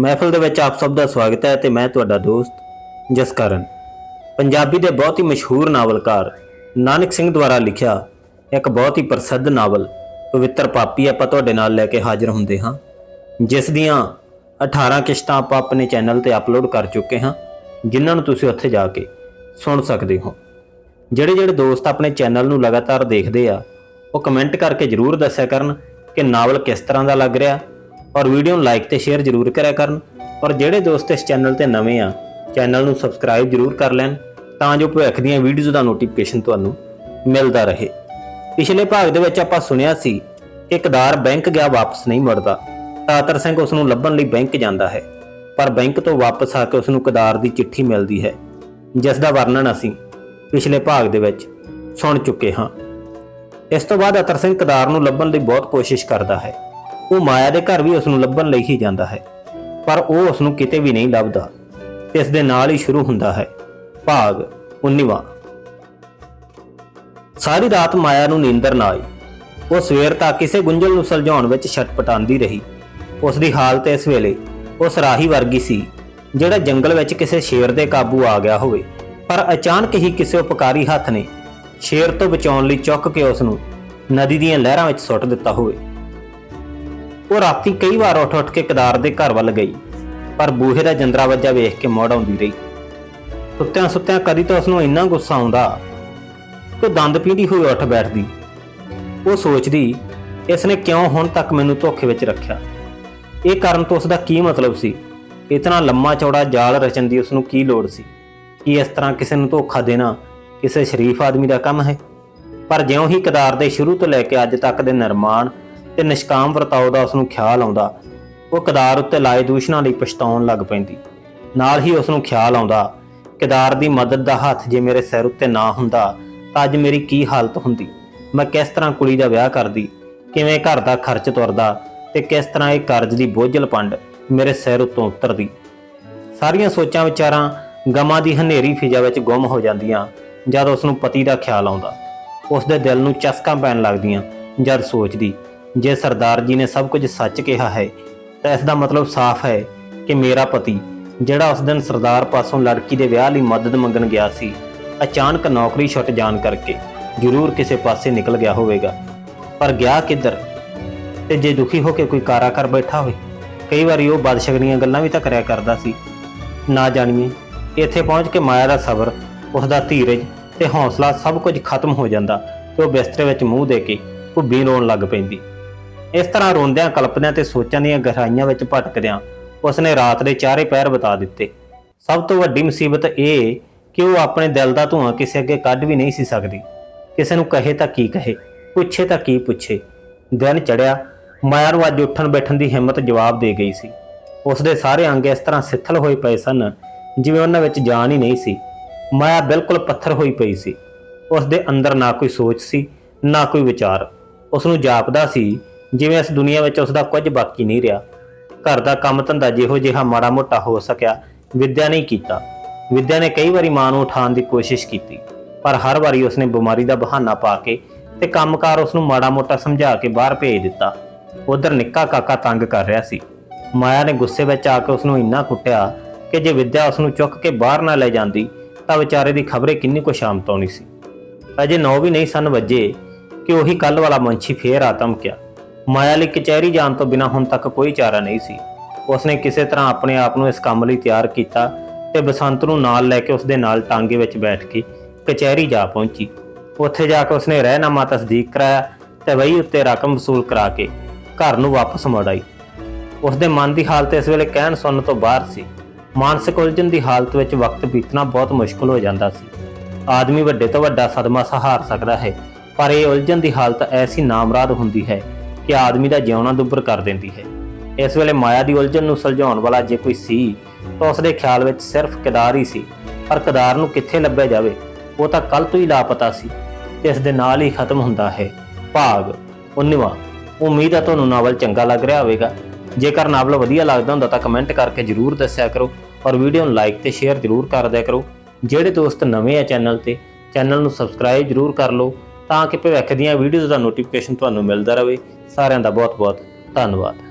ਮਹਿਫਲ ਦੇ ਵਿੱਚ ਆਪ ਸਭ ਦਾ ਸਵਾਗਤ ਹੈ ਤੇ ਮੈਂ ਤੁਹਾਡਾ ਦੋਸਤ ਜਸਕਰਨ। ਪੰਜਾਬੀ ਦੇ ਬਹੁਤ ਹੀ ਮਸ਼ਹੂਰ ਨਾਵਲਕਾਰ ਨਾਨਕ ਸਿੰਘ ਦੁਆਰਾ ਲਿਖਿਆ ਇੱਕ ਬਹੁਤ ਹੀ ਪ੍ਰਸਿੱਧ ਨਾਵਲ, ਪਵਿੱਤਰ ਪਾਪੀ ਆਪਾਂ ਤੁਹਾਡੇ ਨਾਲ ਲੈ ਕੇ ਹਾਜ਼ਰ ਹੁੰਦੇ ਹਾਂ, ਜਿਸ ਦੀਆਂ 18 ਕਿਸ਼ਤਾਂ ਆਪਾਂ ਆਪਣੇ ਚੈਨਲ ਤੇ ਅਪਲੋਡ ਕਰ ਚੁੱਕੇ ਹਾਂ, ਜਿਨ੍ਹਾਂ ਨੂੰ ਤੁਸੀਂ ਉੱਥੇ ਜਾ ਕੇ ਸੁਣ ਸਕਦੇ ਹੋ। ਜਿਹੜੇ ਜਿਹੜੇ ਦੋਸਤ ਆਪਣੇ ਚੈਨਲ ਨੂੰ ਲਗਾਤਾਰ ਦੇਖਦੇ ਆ, ਉਹ ਕਮੈਂਟ ਕਰਕੇ ਜਰੂਰ ਦੱਸਿਆ ਕਰਨ ਕਿ ਨਾਵਲ ਕਿਸ ਤਰ੍ਹਾਂ ਦਾ ਲੱਗ ਰਿਹਾ ਔਰ ਵੀਡੀਓ ਨੂੰ ਲਾਈਕ ਤੇ ਸ਼ੇਅਰ ਜਰੂਰ ਕਰਿਆ ਕਰਨ। ਔਰ ਜਿਹੜੇ ਦੋਸਤ ਇਸ ਚੈਨਲ ਤੇ ਨਵੇਂ ਆ ਚੈਨਲ ਨੂੰ ਸਬਸਕ੍ਰਾਈਬ ਜਰੂਰ ਕਰ ਲੈਣ ਤਾਂ ਜੋ ਭਵਿੱਖ ਦੀਆਂ ਵੀਡੀਓਜ਼ ਦਾ ਨੋਟੀਫਿਕੇਸ਼ਨ ਤੁਹਾਨੂੰ ਮਿਲਦਾ ਰਹੇ। ਪਿਛਲੇ ਭਾਗ ਦੇ ਵਿੱਚ ਆਪਾਂ ਸੁਣਿਆ ਸੀ ਕਿ ਕਦਾਰ ਬੈਂਕ ਗਿਆ ਵਾਪਸ ਨਹੀਂ ਮੁੜਦਾ। ਤਾਤਰ ਸਿੰਘ ਉਸ ਨੂੰ ਲੱਭਣ ਲਈ ਬੈਂਕ ਜਾਂਦਾ ਹੈ, ਪਰ ਬੈਂਕ ਤੋਂ ਵਾਪਸ ਆ ਕੇ ਉਸ ਨੂੰ ਕਦਾਰ ਦੀ ਚਿੱਠੀ ਮਿਲਦੀ ਹੈ, ਜਿਸ ਦਾ ਵਰਣਨ ਅਸੀਂ ਪਿਛਲੇ ਭਾਗ ਦੇ ਵਿੱਚ ਸੁਣ ਚੁੱਕੇ ਹਾਂ। ਇਸ ਤੋਂ ਬਾਅਦ ਅਤਰ ਸਿੰਘ ਕਦਾਰ ਨੂੰ ਲੱਭਣ ਲਈ ਬਹੁਤ ਕੋਸ਼ਿਸ਼ ਕਰਦਾ ਹੈ। ਉਹ ਮਾਇਆ ਦੇ ਘਰ ਵੀ ਉਸ ਨੂੰ ਲੱਭਣ ਲਈ ਹੀ ਜਾਂਦਾ ਹੈ। ਪਰ ਉਹ ਉਸ ਨੂੰ ਕਿਤੇ ਵੀ ਨਹੀਂ ਲੱਭਦਾ। ਇਸ ਦੇ ਨਾਲ ਹੀ ਸ਼ੁਰੂ ਹੁੰਦਾ ਹੈ। ਭਾਗ 19ਵਾਂ ਸਾਰੀ ਰਾਤ ਮਾਇਆ ਨੂੰ ਨੀਂਦਰ ਨਾ ਆਈ। ਉਹ ਸਵੇਰ ਤੱਕ ਕਿਸੇ ਗੁੰਝਲ ਨੂੰ ਸੁਲਝਾਉਣ ਵਿੱਚ ਛਟਪਟਾਉਂਦੀ ਰਹੀ। ਉਸ ਦੀ ਹਾਲਤ ਇਸ ਵੇਲੇ ਉਸ ਰਾਹੀ ਵਰਗੀ ਸੀ, ਜਿਹੜਾ ਜੰਗਲ ਵਿੱਚ ਕਿਸੇ ਸ਼ੇਰ ਦੇ ਕਾਬੂ ਆ ਗਿਆ ਹੋਵੇ। ਪਰ ਅਚਾਨਕ ਹੀ ਕਿਸੇ ਉਪਕਾਰੀ ਹੱਥ ਨੇ ਸ਼ੇਰ ਤੋਂ ਬਚਾਉਣ ਲਈ ਚੁੱਕ ਕੇ ਉਸ ਨੂੰ ਨਦੀ ਦੀਆਂ ਲਹਿਰਾਂ ਵਿੱਚ ਸੁੱਟ ਦਿੱਤਾ ਹੋਵੇ। ਉਹ ਰਾਤੀ ਕਈ ਵਾਰ ਉੱਠ-ਉੱਠ ਕੇ ਕਦਾਰ ਦੇ ਘਰ ਵੱਲ ਗਈ, ਪਰ ਬੂਹੇ ਦਾ ਜੰਦਰਾ ਵੱਜਾ ਵੇਖ ਕੇ ਮੋੜ ਆਉਂਦੀ ਰਹੀ। ਸੁੱਤਿਆਂ ਸੁੱਤਿਆਂ ਕਦੀ ਤਾਂ ਉਸ ਨੂੰ ਇੰਨਾ ਗੁੱਸਾ ਆਉਂਦਾ ਕਿ ਦੰਦ ਪੀਂਦੀ ਹੋਈ ਉੱਠ ਬੈਠਦੀ। ਉਹ ਸੋਚਦੀ ਇਸ ਨੇ ਕਿਉਂ ਹੁਣ ਤੱਕ ਮੈਨੂੰ ਧੋਖੇ ਵਿੱਚ ਰੱਖਿਆ? ਇਹ ਕਰਨ ਤੋਂ ਉਸ ਦਾ ਕੀ ਮਤਲਬ ਸੀ? ਇਤਨਾ ਲੰਮਾ ਚੌੜਾ ਜਾਲ ਰਚਣ ਦੀ ਉਸ ਨੂੰ ਕੀ ਲੋੜ ਸੀ? ਕਿ ਇਸ ਤਰ੍ਹਾਂ ਕਿਸੇ ਨੂੰ ਧੋਖਾ ਦੇਣਾ ਕਿਸੇ ਸ਼ਰੀਫ ਆਦਮੀ ਦਾ ਕੰਮ ਹੈ? ਪਰ ਜਿਉਂ ਹੀ ਕਦਾਰ ਦੇ ਸ਼ੁਰੂ ਤੋਂ ਲੈ ਕੇ ਅੱਜ ਤੱਕ ਦੇ ਨਿਰਮਾਣ ਤੇ ਨਿਸ਼ਕਾਮ ਵਰਤਾਓ ਦਾ ਉਸ ਨੂੰ ਖਿਆਲ ਆਉਂਦਾ। ਉਹ ਕਦਾਰ ਉੱਤੇ ਲਾਏ ਦੂਸ਼ਣਾਂ ਲਈ ਪਛਤਾਉਣ ਲੱਗ ਪੈਂਦੀ। ਨਾਲ ਹੀ ਉਸ ਨੂੰ ਖਿਆਲ ਆਉਂਦਾ, ਕਦਾਰ ਦੀ ਮਦਦ ਦਾ ਹੱਥ ਜੇ ਮੇਰੇ ਸਿਰ ਉੱਤੇ ਨਾ ਹੁੰਦਾ, ਤਾਂ ਅੱਜ ਮੇਰੀ ਕੀ ਹਾਲਤ ਹੁੰਦੀ? ਮੈਂ ਕਿਸ ਤਰ੍ਹਾਂ ਕੁੜੀ ਦਾ ਵਿਆਹ ਕਰਦੀ? ਕਿਵੇਂ ਘਰ ਦਾ ਖਰਚ ਤੁਰਦਾ? ਤੇ ਕਿਸ ਤਰ੍ਹਾਂ ਇਹ ਕਰਜ਼ ਦੀ ਬੋਝਲ ਪੰਡ ਮੇਰੇ ਸਿਰ ਉੱਤੋਂ ਉਤਰਦੀ? ਸਾਰੀਆਂ ਸੋਚਾਂ ਵਿਚਾਰਾਂ ਗਮਾਂ ਦੀ ਹਨੇਰੀ ਫਿਜ਼ਾ ਵਿੱਚ ਗੁੰਮ ਹੋ ਜਾਂਦੀਆਂ, ਜਦ ਉਸ ਨੂੰ ਪਤੀ ਦਾ ਖਿਆਲ ਆਉਂਦਾ। ਉਸ ਦੇ ਦਿਲ ਨੂੰ ਚਸਕਾਂ ਪੈਣ ਲੱਗਦੀਆਂ, ਜਦ ਸੋਚਦੀ ਜੇ ਸਰਦਾਰ ਜੀ ਨੇ ਸਭ ਕੁਝ ਸੱਚ ਕਿਹਾ ਹੈ, ਤਾਂ ਇਸ ਦਾ ਮਤਲਬ ਸਾਫ਼ ਹੈ ਕਿ ਮੇਰਾ ਪਤੀ, ਜਿਹੜਾ ਉਸ ਦਿਨ ਸਰਦਾਰ ਪਾਸੋਂ ਲੜਕੀ ਦੇ ਵਿਆਹ ਲਈ ਮਦਦ ਮੰਗਣ ਗਿਆ ਸੀ, ਅਚਾਨਕ ਨੌਕਰੀ ਛੁੱਟ ਜਾਣ ਕਰਕੇ ਜ਼ਰੂਰ ਕਿਸੇ ਪਾਸੇ ਨਿਕਲ ਗਿਆ ਹੋਵੇਗਾ। ਪਰ ਗਿਆ ਕਿੱਧਰ? ਤੇ ਜੇ ਦੁਖੀ ਹੋ ਕੇ ਕੋਈ ਕਾਰਾ ਕਰ ਬੈਠਾ ਹੋਵੇ, ਕਈ ਵਾਰੀ ਉਹ ਬਦਸ਼ਗਨੀਆਂ ਗੱਲਾਂ ਵੀ ਤਾਂ ਕਰਿਆ ਕਰਦਾ ਸੀ। ਨਾ ਜਾਣੀਏ, ਇੱਥੇ ਪਹੁੰਚ ਕੇ ਮਾਇਆ ਦਾ ਸਬਰ ਉਸ ਦਾ ਧੀਰਜ ਤੇ ਹੌਸਲਾ ਸਭ ਕੁਝ ਖਤਮ ਹੋ ਜਾਂਦਾ ਤੇ ਉਹ ਬਿਸਤਰੇ ਵਿੱਚ ਮੂੰਹ ਦੇ ਕੇ ਭੁੱਬੀ ਰੋਣ ਲੱਗ ਪੈਂਦੀ। ਇਸ ਤਰ੍ਹਾਂ ਰੋਂਦਿਆਂ ਕਲਪਦਿਆਂ ਤੇ ਸੋਚਾਂ ਦੀਆਂ ਗਹਿਰਾਈਆਂ ਵਿੱਚ ਭਟਕਦਿਆਂ ਉਸਨੇ ਰਾਤ ਦੇ ਚਾਰੇ ਪੈਰ ਬਿਤਾ ਦਿੱਤੇ। ਸਭ ਤੋਂ ਵੱਡੀ ਮੁਸੀਬਤ ਇਹ ਕਿ ਉਹ ਆਪਣੇ ਦਿਲ ਦਾ ਧੂਆਂ ਕਿਸੇ ਅੱਗੇ ਕੱਢ ਵੀ ਨਹੀਂ ਸੀ ਸਕਦੀ। ਕਿਸੇ ਨੂੰ ਕਹੇ ਤਾਂ ਕੀ ਕਹੇ, ਪੁੱਛੇ ਤਾਂ ਕੀ ਪੁੱਛੇ। ਦਿਨ ਚੜਿਆ ਮਾਇਆ ਨੂੰ ਅੱਜ ਉੱਠਣ ਬੈਠਣ ਦੀ ਹਿੰਮਤ ਜਵਾਬ ਦੇ ਗਈ ਸੀ। ਉਸ ਦੇ ਸਾਰੇ ਅੰਗ ਇਸ ਤਰ੍ਹਾਂ ਸਿੱਥਲ ਹੋਏ ਪਏ ਸਨ ਜਿਵੇਂ ਉਹਨਾਂ ਵਿੱਚ ਜਾਨ ਹੀ ਨਹੀਂ ਸੀ। ਮਾਇਆ ਬਿਲਕੁਲ ਪੱਥਰ ਹੋਈ ਪਈ ਸੀ। ਉਸ ਦੇ ਅੰਦਰ ਨਾ ਕੋਈ ਸੋਚ ਸੀ, ਨਾ ਕੋਈ ਵਿਚਾਰ। ਉਸ ਨੂੰ ਜਾਪਦਾ ਸੀ ਜਿਵੇਂ ਇਸ ਦੁਨੀਆ ਵਿੱਚ ਉਸ ਦਾ ਕੁਝ ਬਾਕੀ ਨਹੀਂ ਰਿਹਾ। ਘਰ ਦਾ ਕੰਮ ਧੰਦਾ ਜਿਹੋ ਜਿਹਾ ਮਾੜਾ ਮੋਟਾ ਹੋ ਸਕਿਆ, ਵਿਦਿਆ ਨੇ ਕੀਤਾ। ਵਿਦਿਆ ਨੇ ਕਈ ਵਾਰੀ ਮਾਂ ਨੂੰ ਉਠਾਉਣ ਦੀ ਕੋਸ਼ਿਸ਼ ਕੀਤੀ, ਪਰ ਹਰ ਵਾਰੀ ਉਸਨੇ ਬਿਮਾਰੀ ਦਾ ਬਹਾਨਾ ਪਾ ਕੇ ਤੇ ਕੰਮਕਾਰ ਉਸ ਨੂੰ ਮਾੜਾ ਮੋਟਾ ਸਮਝਾ ਕੇ ਬਾਹਰ ਭੇਜ ਦਿੱਤਾ। ਉਧਰ ਨਿੱਕਾ ਕਾਕਾ ਤੰਗ ਕਰ ਰਿਹਾ ਸੀ। ਮਾਇਆ ਨੇ ਗੁੱਸੇ ਵਿੱਚ ਆ ਕੇ ਉਸ ਨੂੰ ਇੰਨਾ ਕੁੱਟਿਆ ਕਿ ਜੇ ਵਿਦਿਆ ਉਸ ਨੂੰ ਚੁੱਕ ਕੇ ਬਾਹਰ ਨਾ ਲੈ ਜਾਂਦੀ, ਤਾਂ ਵਿਚਾਰੇ ਦੀ ਖਬਰੇ ਕਿੰਨੀ ਕੁ ਸ਼ਾਮਤ ਆਉਣੀ ਸੀ। ਅਜੇ ਨੌ ਵੀ ਨਹੀਂ ਸਨ ਵੱਜੇ ਕਿ ਉਹੀ ਕੱਲ ਵਾਲਾ ਮੰਛੀ ਫੇਰ ਆਤਮ ਧਮਕਿਆ ਮਾਇਆ ਲਈ ਕਚਹਿਰੀ ਜਾਣ ਤੋਂ ਬਿਨਾਂ ਹੁਣ ਤੱਕ ਕੋਈ ਚਾਰਾ ਨਹੀਂ ਸੀ। ਉਸਨੇ ਕਿਸੇ ਤਰ੍ਹਾਂ ਆਪਣੇ ਆਪ ਨੂੰ ਇਸ ਕੰਮ ਲਈ ਤਿਆਰ ਕੀਤਾ ਤੇ ਬਸੰਤ ਨੂੰ ਨਾਲ ਲੈ ਕੇ ਉਸਦੇ ਨਾਲ ਟਾਂਗੇ ਵਿੱਚ ਬੈਠ ਕੇ ਕਚਹਿਰੀ ਜਾ ਪਹੁੰਚੀ। ਉੱਥੇ ਜਾ ਕੇ ਉਸਨੇ ਰਹਿਨਾਮਾ ਤਸਦੀਕ ਕਰਾਇਆ ਤੇ ਵਹੀ ਉੱਤੇ ਰਕਮ ਵਸੂਲ ਕਰਾ ਕੇ ਘਰ ਨੂੰ ਵਾਪਸ ਮੁੜ ਆਈ। ਉਸਦੇ ਮਨ ਦੀ ਹਾਲਤ ਇਸ ਵੇਲੇ ਕਹਿਣ ਸੁਣਨ ਤੋਂ ਬਾਹਰ ਸੀ। ਮਾਨਸਿਕ ਉਲਝਣ ਦੀ ਹਾਲਤ ਵਿੱਚ ਵਕਤ ਬੀਤਣਾ ਬਹੁਤ ਮੁਸ਼ਕਲ ਹੋ ਜਾਂਦਾ ਸੀ। ਆਦਮੀ ਵੱਡੇ ਤੋਂ ਵੱਡਾ ਸਦਮਾ ਸਹਾਰ ਸਕਦਾ ਹੈ, ਪਰ ਇਹ ਉਲਝਣ ਦੀ ਹਾਲਤ ਐਸੀ ਨਾਮਰਾਦ ਹੁੰਦੀ ਹੈ ਕਿ ਆਦਮੀ ਦਾ ਜਿਉਣਾ ਦੁੱਭਰ ਕਰ ਦਿੰਦੀ ਹੈ। ਇਸ ਵੇਲੇ ਮਾਇਆ ਦੀ ਉਲਝਣ ਨੂੰ ਸੁਲਝਾਉਣ ਵਾਲਾ ਜੇ ਕੋਈ ਸੀ, ਤਾਂ ਉਸ ਦੇ ਖਿਆਲ ਵਿੱਚ ਸਿਰਫ ਕਿਦਾਰ ਹੀ ਸੀ। ਪਰ ਕਿਦਾਰ ਨੂੰ ਕਿੱਥੇ ਲੱਭਿਆ ਜਾਵੇ, ਉਹ ਤਾਂ ਕੱਲ ਤੋਂ ਹੀ ਲਾਪਤਾ ਸੀ। ਤੇ ਇਸ ਦੇ ਨਾਲ ਹੀ ਖਤਮ ਹੁੰਦਾ ਹੈ। ਭਾਗ 19ਵਾਂ ਉਮੀਦ ਹੈ ਤੁਹਾਨੂੰ ਨਾਵਲ ਚੰਗਾ ਲੱਗ ਰਿਹਾ ਹੋਵੇਗਾ। ਜੇਕਰ ਨਾਵਲ ਵਧੀਆ ਲੱਗਦਾ ਹੁੰਦਾ ਤਾਂ ਕਮੈਂਟ ਕਰਕੇ ਜਰੂਰ ਦੱਸਿਆ ਕਰੋ ਔਰ ਵੀਡੀਓ ਨੂੰ ਲਾਈਕ ਤੇ ਸ਼ੇਅਰ ਜਰੂਰ ਕਰ ਦਿਆ ਕਰੋ। ਜਿਹੜੇ ਦੋਸਤ ਨਵੇਂ ਆ ਚੈਨਲ ਤੇ, ਚੈਨਲ ਨੂੰ ਸਬਸਕ੍ਰਾਈਬ ਜਰੂਰ ਕਰ ਲਓ। ਤਾਂ ਕਿ ਭਵਿੱਖ ਦੀਆਂ ਵੀਡੀਓਜ਼ ਦਾ ਨੋਟੀਫਿਕੇਸ਼ਨ ਤੁਹਾਨੂੰ ਮਿਲਦਾ ਰਹੇ। ਸਾਰਿਆਂ ਦਾ ਬਹੁਤ ਬਹੁਤ ਧੰਨਵਾਦ।